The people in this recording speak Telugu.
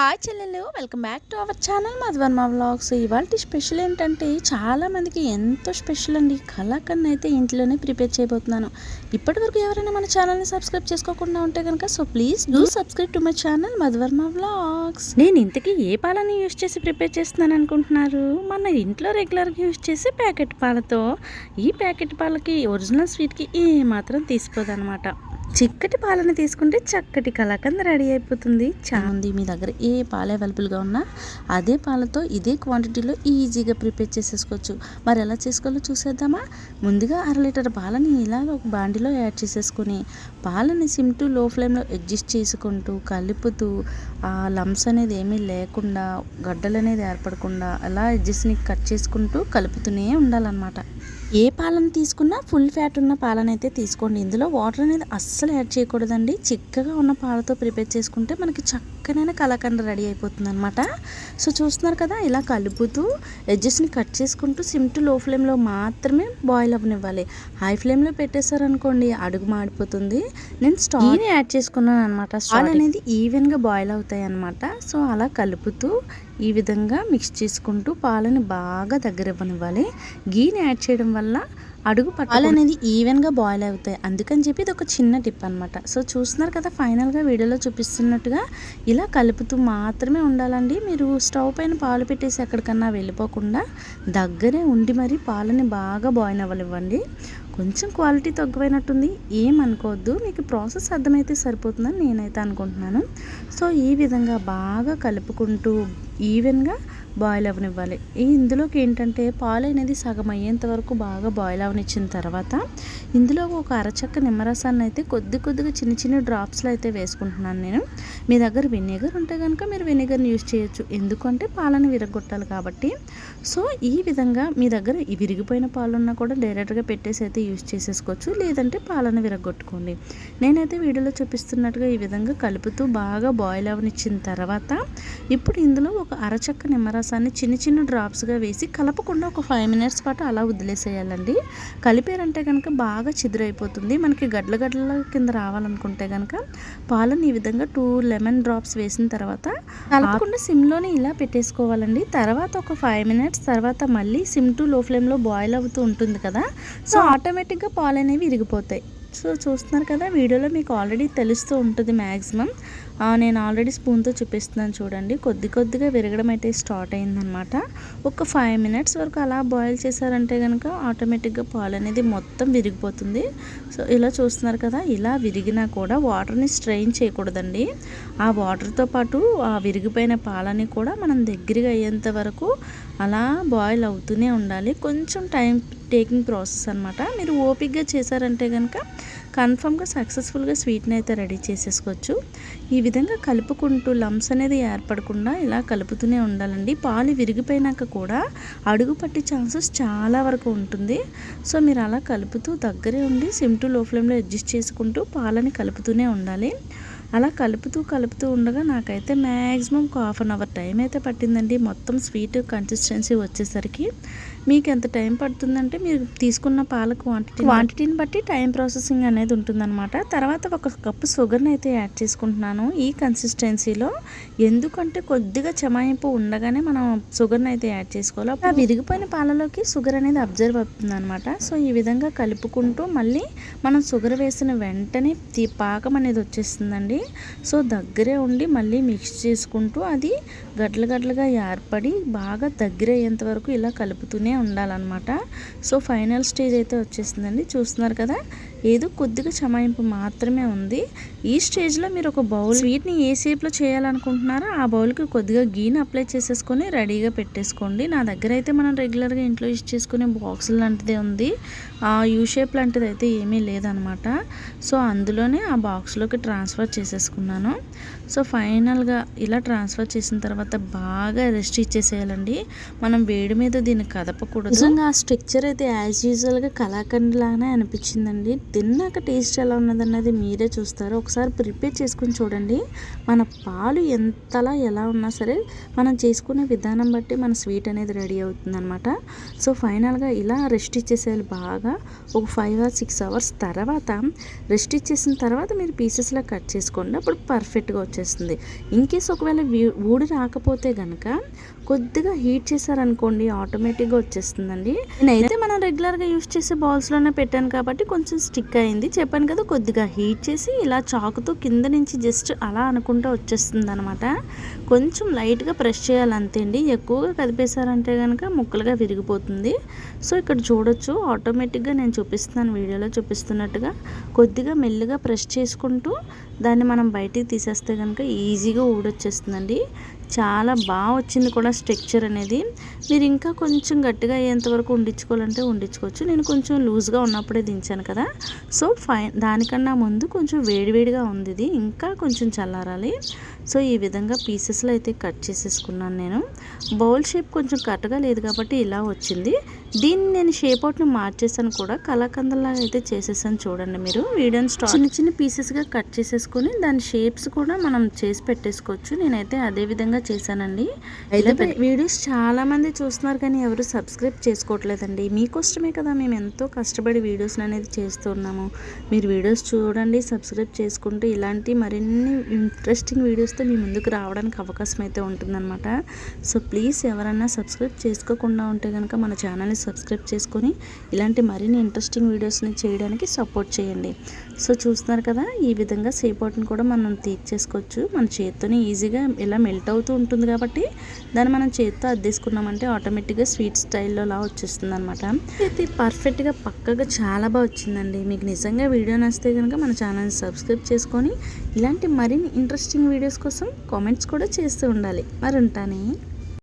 హాయ్ చెల్లెలు welcome back to our channel Madhu Varma vlogs ఇవాళ స్పెషల్ ఏంటంటే చాలామందికి ఎంతో స్పెషల్ అండి. కలాకన్ అయితే ఇంట్లోనే ప్రిపేర్ చేయబోతున్నాను. ఇప్పటివరకు ఎవరైనా మన ఛానల్ని సబ్స్క్రైబ్ చేసుకోకుండా ఉంటే కనుక so please do subscribe to my channel Madhu Varma vlogs నేను ఇంతకీ ఏ పాలని యూస్ చేసి ప్రిపేర్ చేస్తున్నాను అనుకుంటున్నారు? మన ఇంట్లో రెగ్యులర్గా యూస్ చేసే ప్యాకెట్ పాలతో ఈ ప్యాకెట్ పాలకి ఒరిజినల్ స్వీట్కి ఏ మాత్రం తీసుకోదన్నమాట చిక్కటి పాలను తీసుకుంటే చక్కటి కలాకంద రెడీ అయిపోతుంది. చాంది మీ దగ్గర ఏ పాలు అవైలబుల్గా ఉన్నా అదే పాలతో ఇదే క్వాంటిటీలో ఈజీగా ప్రిపేర్ చేసేసుకోవచ్చు. మరి ఎలా చేసుకోవాలో చూసేద్దామా? ముందుగా అర లీటర్ పాలని ఇలా ఒక బాండిలో యాడ్ చేసేసుకొని పాలని సిమ్ టు లో ఫ్లేమ్లో అడ్జస్ట్ చేసుకుంటూ కలుపుతూ ఆ లమ్స్ అనేది ఏమీ లేకుండా గడ్డలు అనేది ఏర్పడకుండా అలా అడ్జస్ట్ని కట్ చేసుకుంటూ కలుపుతూనే ఉండాలన్నమాట. ఏ పాలను తీసుకున్నా ఫుల్ ఫ్యాట్ ఉన్న పాలను అయితే తీసుకోండి. ఇందులో వాటర్ అనేది అస్సలు యాడ్ చేయకూడదండి. చిక్కగా ఉన్న పాలతో ప్రిపేర్ చేసుకుంటే మనకి చక్క చక్కనైన కలాకండ రెడీ అయిపోతుంది అనమాట సో చూస్తున్నారు కదా ఇలా కలుపుతూ ఎడ్జెస్ని కట్ చేసుకుంటూ సిమ్ టు లో ఫ్లేమ్లో మాత్రమే బాయిల్ అవ్వనివ్వాలి. హై ఫ్లేమ్లో పెట్టేశారనుకోండి అడుగు మాడిపోతుంది. నేను స్టవ్ యాడ్ చేసుకున్నాను అనమాట స్టాల్ అనేది ఈవెన్గా బాయిల్ అవుతాయి అనమాట సో అలా కలుపుతూ ఈ విధంగా మిక్స్ చేసుకుంటూ పాలని బాగా దగ్గర ఇవ్వనివ్వాలి గీని యాడ్ చేయడం వల్ల అడుగు పాలు అనేది ఈవెన్గా బాయిల్ అవుతాయి. అందుకని చెప్పి ఇది ఒక చిన్న టిప్ అనమాట సో చూస్తున్నారు కదా ఫైనల్గా వీడియోలో చూపిస్తున్నట్టుగా ఇలా కలుపుతూ మాత్రమే ఉండాలండి. మీరు స్టవ్ పైన పాలు పెట్టేసి ఎక్కడికన్నా వెళ్ళిపోకుండా దగ్గరే ఉండి మరి పాలని బాగా బాయిల్ అవ్వనివ్వండి. కొంచెం క్వాలిటీ తగ్గిపోయినట్టుంది ఏమనుకోవద్దు మీకు ప్రాసెస్ అర్థమైతే సరిపోతుందని నేనైతే అనుకుంటున్నాను. సో ఈ విధంగా బాగా కలుపుకుంటూ ఈవెన్గా బాయిల్ అవనివ్వాలి. ఈ ఇందులోకి ఏంటంటే పాలు అనేది సగం అయ్యేంత వరకు బాగా బాయిల్ అవనిచ్చిన తర్వాత ఇందులో ఒక అరచక్క నిమ్మరసాన్ని అయితే కొద్ది కొద్దిగా చిన్న చిన్న డ్రాప్స్లో అయితే వేసుకుంటున్నాను నేను. మీ దగ్గర వెనిగర్ ఉంటే కనుక మీరు వెనిగర్ని యూజ్ చేయొచ్చు. ఎందుకంటే పాలను విరగొట్టాలి కాబట్టి. సో ఈ విధంగా మీ దగ్గర విరిగిపోయిన పాలున్నా కూడా డైరెక్ట్గా పెట్టేసి అయితే యూజ్ చేసేసుకోవచ్చు లేదంటే పాలను విరగొట్టుకోండి. నేనైతే వీడియోలో చూపిస్తున్నట్టుగా ఈ విధంగా కలుపుతూ బాగా బాయిల్ అవనిచ్చిన తర్వాత ఇప్పుడు ఇందులో ఒక అరచక్క నిమ్మరసాన్ని చిన్న చిన్న డ్రాప్స్గా వేసి కలపకుండా ఒక ఫైవ్ మినిట్స్ పాటు అలా వదిలేసేయాలండి. కలిపారంటే కనుక బాగా చిదురైపోతుంది. మనకి గడ్ల గడ్ల కింద రావాలనుకుంటే కనుక పాలను ఈ విధంగా టూ లెమన్ డ్రాప్స్ వేసిన తర్వాత కలపకుండా సిమ్లోనే ఇలా పెట్టేసుకోవాలండి. తర్వాత ఒక ఫైవ్ మినిట్స్ తర్వాత మళ్ళీ సిమ్ టు లో ఫ్లేమ్లో బాయిల్ అవుతూ ఉంటుంది కదా. సో ఆటోమేటిక్గా పాలు అనేవి విరిగిపోతాయి సో చూస్తున్నారు కదా వీడియోలో మీకు ఆల్రెడీ తెలుస్తూ ఉంటుంది మ్యాక్సిమం నేను ఆల్రెడీ స్పూన్తో చూపిస్తున్నాను చూడండి. కొద్ది కొద్దిగా విరగడం అయితే స్టార్ట్ అయిందనమాట. ఒక ఫైవ్ మినిట్స్ వరకు అలా బాయిల్ చేశారంటే కనుక ఆటోమేటిక్గా పాలు అనేది మొత్తం విరిగిపోతుంది. సో ఇలా చూస్తున్నారు కదా ఇలా విరిగినా కూడా వాటర్ని స్ట్రెయిన్ చేయకూడదండి. ఆ వాటర్తో పాటు ఆ విరిగిపోయిన పాలని కూడా మనం దగ్గరగా అయ్యేంత వరకు అలా బాయిల్ అవుతూనే ఉండాలి. కొంచెం టైం టేకింగ్ ప్రాసెస్ అనమాట మీరు ఓపిక్గా చేశారంటే కనుక కన్ఫామ్గా సక్సెస్ఫుల్గా స్వీట్ని అయితే రెడీ చేసేసుకోవచ్చు. ఈ విధంగా కలుపుకుంటూ లమ్స్ అనేది ఏర్పడకుండా ఇలా కలుపుతూనే ఉండాలండి. పాలు విరిగిపోయినాక కూడా అడుగు పట్టే ఛాన్సెస్ చాలా వరకు ఉంటుంది. సో మీరు అలా కలుపుతూ దగ్గరే ఉండి సిమ్ టు లో ఫ్లేమ్లో అడ్జస్ట్ చేసుకుంటూ పాలని కలుపుతూనే ఉండాలి. అలా కలుపుతూ కలుపుతూ ఉండగా నాకైతే మ్యాక్సిమం ఒక హాఫ్ అన్ అవర్ టైం అయితే పట్టిందండి. మొత్తం స్వీట్ కన్సిస్టెన్సీ వచ్చేసరికి. మీకు ఎంత టైం పడుతుందంటే మీరు తీసుకున్న పాల క్వాంటిటీ క్వాంటిటీని బట్టి టైం ప్రాసెసింగ్ అనేది ఉంటుందన్నమాట. తర్వాత ఒక కప్పు షుగర్ని అయితే యాడ్ చేసుకుంటున్నాను. ఈ కన్సిస్టెన్సీలో ఎందుకంటే కొద్దిగా చెమాయింపు ఉండగానే మనం షుగర్ని అయితే యాడ్ చేసుకోవాలి. ఆ విరిగిపోయిన పాలలోకి షుగర్ అనేది అబ్జర్వ్ అవుతుంది అనమాట సో ఈ విధంగా కలుపుకుంటూ మళ్ళీ మనం షుగర్ వేసిన వెంటనే పాకం అనేది వచ్చేస్తుందండి. సో దగ్గరే ఉండి మళ్ళీ మిక్స్ చేసుకుంటూ అది గడ్లు గడ్లుగా ఏర్పడి బాగా దగ్గర అయ్యేంత వరకు ఇలా కలుపుతూనే ఉండాలన్నమాట. సో ఫైనల్ స్టేజ్ అయితే వచ్చేసిందండి. చూస్తున్నారు కదా? ఏదో కొద్దిగా చమాయింపు మాత్రమే ఉంది. ఈ స్టేజ్లో మీరు ఒక బౌల్ స్వీట్ని ఏ షేప్లో చేయాలనుకుంటున్నారో ఆ బౌల్కి కొద్దిగా గీని అప్లై చేసేసుకొని రెడీగా పెట్టేసుకోండి. నా దగ్గర అయితే మనం రెగ్యులర్గా ఇంట్లో యూజ్ చేసుకునే బాక్స్ లాంటిదే ఉంది. ఆ యూ షేప్ లాంటిది అయితే ఏమీ లేదనమాట. సో అందులోనే ఆ బాక్స్లోకి ట్రాన్స్ఫర్ చేసేసుకున్నాను. సో ఫైనల్గా ఇలా ట్రాన్స్ఫర్ చేసిన తర్వాత బాగా రెస్ట్ ఇచ్చేసేయాలండి. మనం వేడి మీద దీన్ని కదపకూడదు. నిజంగా ఆ స్ట్రక్చర్ అయితే యాజ్ యూజువల్గా కళాఖండ్ లాగానే అనిపించిందండి. తిన్నాక టేస్ట్ ఎలా ఉన్నదన్నది మీరే చూస్తారు. ఒకసారి ప్రిపేర్ చేసుకుని చూడండి. మన పాలు ఎంతలా ఎలా ఉన్నా సరే మనం చేసుకునే విధానం బట్టి మన స్వీట్ అనేది రెడీ అవుతుంది అనమాట సో ఫైనల్గా ఇలా రెస్ట్ ఇచ్చేసేయాలి బాగా. ఒక ఫైవ్ ఆర్ సిక్స్ అవర్స్ తర్వాత రెస్ట్ ఇచ్చేసిన తర్వాత మీరు పీసెస్లా కట్ చేసుకోండి. అప్పుడు పర్ఫెక్ట్గా వచ్చేస్తుంది. ఇన్ కేస్ ఒకవేళ ఊడి రాకపోతే కనుక కొద్దిగా హీట్ చేశారనుకోండి ఆటోమేటిక్గా వచ్చేస్తుందండి. నేనైతే మనం రెగ్యులర్గా యూస్ చేసే బౌల్స్లోనే పెట్టాను కాబట్టి కొంచెం స్టిక్ అయింది. చెప్పాను కదా కొద్దిగా హీట్ చేసి ఇలా చాకుతో కింద నుంచి జస్ట్ అలా అనుకుంటూ వచ్చేస్తుంది అనమాట కొంచెం లైట్గా ప్రెస్ చేయాలి అంతే అండి ఎక్కువగా కదిపేశారంటే కనుక ముక్కలుగా విరిగిపోతుంది. సో ఇక్కడ చూడొచ్చు. ఆటోమేటిక్గా నేను చూపిస్తున్నాను వీడియోలో చూపిస్తున్నట్టుగా. కొద్దిగా మెల్లిగా ప్రెస్ చేసుకుంటూ దాన్ని మనం బయటికి తీసేస్తే కనుక ఈజీగా ఊడొచ్చేస్తుందండి. చాలా బాగా వచ్చింది కూడా స్ట్రక్చర్ అనేది. మీరు ఇంకా కొంచెం గట్టిగా అయ్యేంత వరకు ఉండించుకోవాలంటే ఉండించుకోవచ్చు నేను కొంచెం లూజ్గా ఉన్నప్పుడే దించాను కదా. సో ఫై దానికన్నా ముందు కొంచెం వేడివేడిగా ఉంది ఇది. ఇంకా కొంచెం చల్లారాలి. సో ఈ విధంగా పీసెస్లో అయితే కట్ చేసేసుకున్నాను నేను. బౌల్ షేప్ కొంచెం కట్టగా లేదు కాబట్టి ఇలా వచ్చింది. దీన్ని నేను షేప్ అవుట్ని మార్చేసాను కూడా. కలాకందలాగా అయితే చేసేసాను చూడండి మీరు. వీడియోని స్టార్ట్ చిన్న చిన్న పీసెస్గా కట్ చేసేసుకొని దాని షేప్స్ కూడా మనం చేసి పెట్టేసుకోవచ్చు. నేనైతే అదే విధంగా చేశానండి. అయితే వీడియోస్ చాలా మంది చూస్తున్నారు కానీ ఎవరు సబ్స్క్రైబ్ చేసుకోవట్లేదండి. మీకోసమే కదా మేము ఎంతో కష్టపడి వీడియోస్ అనేది చేస్తున్నాము మీరు వీడియోస్ చూడండి సబ్స్క్రైబ్ చేసుకుంటూ ఇలాంటి మరిన్ని ఇంట్రెస్టింగ్ చూస్తే మీ ముందుకు రావడానికి అవకాశం అయితే ఉంటుందన్నమాట. సో ప్లీజ్ ఎవరన్నా సబ్స్క్రైబ్ చేసుకోకుండా ఉంటే కనుక మన ఛానల్ని సబ్స్క్రైబ్ చేసుకొని ఇలాంటి మరిన్ని ఇంట్రెస్టింగ్ వీడియోస్ని చేయడానికి సపోర్ట్ చేయండి. సో చూస్తున్నారు కదా ఈ విధంగా సేపాటును కూడా మనం తీర్చేసుకోవచ్చు. మన చేత్తోనే ఈజీగా ఇలా మెల్ట్ అవుతూ ఉంటుంది కాబట్టి దాన్ని మనం చేత్తో అద్దేసుకున్నామంటే ఆటోమేటిక్గా స్వీట్ స్టైల్లో లా వచ్చేస్తుంది అనమాట అయితే పర్ఫెక్ట్గా పక్కగా చాలా బాగా వచ్చిందండి. మీకు నిజంగా వీడియో నచ్చితే కనుక మన ఛానల్ని సబ్స్క్రైబ్ చేసుకొని ఇలాంటి మరిన్ని ఇంట్రెస్టింగ్ వీడియోస్ కోసం కామెంట్స్ కూడా చేస్తూ ఉండాలి. మరి ఉంటానే.